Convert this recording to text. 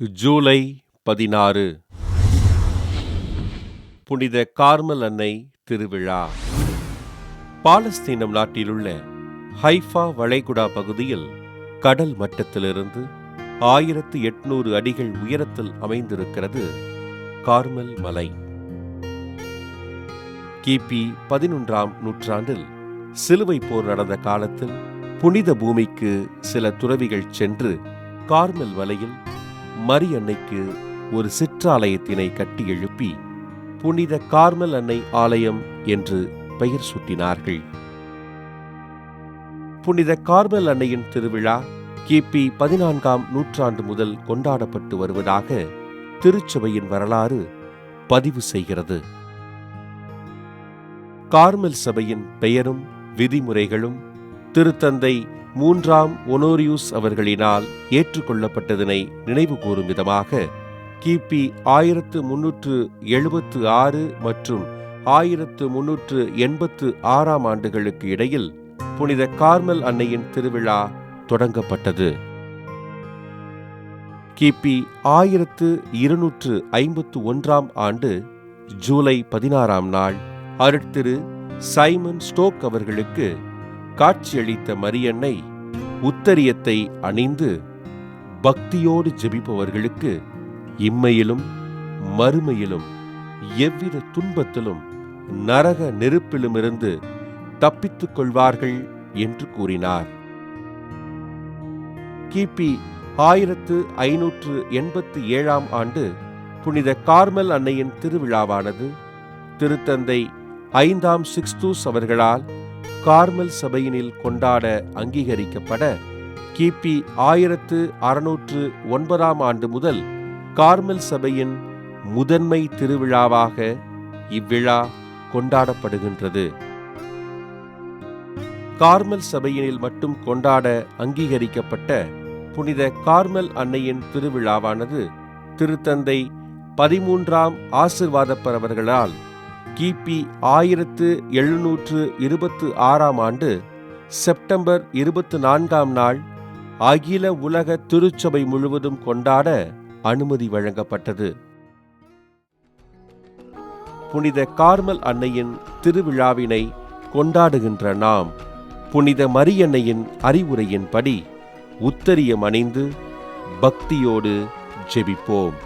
ஜூலை பதினாறு. புனித கார்மல் அன்னை திருவிழா. பாலஸ்தீனம் நாட்டிலுள்ள ஹைஃபா வளைகுடா பகுதியில் கடல் மட்டத்திலிருந்து ஆயிரத்து எட்நூறு அடிகள் உயரத்தில் அமைந்திருக்கிறது கார்மல் மலை. கிபி பதினொன்றாம் நூற்றாண்டில் சிலுவை போர் நடந்த காலத்தில் புனித பூமிக்கு சில துறவிகள் சென்று கார்மல் மலையில் மரியன்னைக்கு ஒரு சிற்றாலயத்தினை கட்டி எழுப்பி புனித கார்மல் அன்னை ஆலயம் என்று பெயர் சூட்டினார்கள். புனித கார்மல் அன்னையின் திருவிழா கிபி பதினான்காம் நூற்றாண்டு முதல் கொண்டாடப்பட்டு வருவதாக திருச்சபையின் வரலாறு பதிவு செய்கிறது. கார்மல் சபையின் பெயரும் விதிமுறைகளும் திருத்தந்தை மூன்றாம் ஒனோரியூஸ் அவர்களினால் ஏற்றுக்கொள்ளப்பட்டதனை நினைவு கூறும் விதமாக கிபி ஆயிரத்து முன்னூற்று எழுபத்து ஆறு மற்றும் ஆயிரத்து முன்னூற்று எண்பத்து ஆறாம் ஆண்டுகளுக்கு இடையில் புனித கார்மல் அன்னையின் திருவிழா தொடங்கப்பட்டது. கிபி ஆயிரத்து இருநூற்று ஐம்பத்து ஒன்றாம் ஆண்டு ஜூலை பதினாறாம் நாள் அருட்திரு சைமன் ஸ்டோக் அவர்களுக்கு காட்சியளித்த மரியன்னை உத்தரியத்தை அணிந்து பக்தியோடு ஜெபிப்பவர்களுக்கு இம்மையிலும் மறுமையிலும் எவ்வித துன்பத்திலும் நரக நெருப்பிலுமிருந்து தப்பித்துக் கொள்வார்கள் என்று கூறினார். கிபி ஆயிரத்து ஐநூற்று எண்பத்தி ஏழாம் ஆண்டு புனித கார்மல் அன்னையின் திருவிழாவானது திருத்தந்தை ஐந்தாம் சிக்ஸ்தூஸ் அவர்களால் கார்மல் சபையினில் கொண்டாட அங்கீகரிக்கப்பட கிபி ஆயிரத்து அறுநூற்று ஒன்பதாம் ஆண்டு முதல் கார்மல் சபையின் முதன்மை திருவிழாவாக இவ்விழா கொண்டாடப்படுகின்றது. கார்மல் சபையினில் மட்டும் கொண்டாட அங்கீகரிக்கப்பட்ட புனித கார்மல் அன்னையின் திருவிழாவானது திருத்தந்தை பதிமூன்றாம் ஆசிர்வாதப்பரவர்களால் கிபி ஆயிரத்து எழுநூற்று இருபத்து ஆறாம் ஆண்டு செப்டம்பர் இருபத்து நான்காம் நாள் அகில உலக திருச்சபை முழுவதும் கொண்டாட அனுமதி வழங்கப்பட்டது. புனித கார்மல் அன்னையின் திருவிழாவினை கொண்டாடுகின்ற நாம் புனித மரியன்னையின் அறிவுரையின்படி உத்தரியம் அணிந்து பக்தியோடு ஜெபிப்போம்.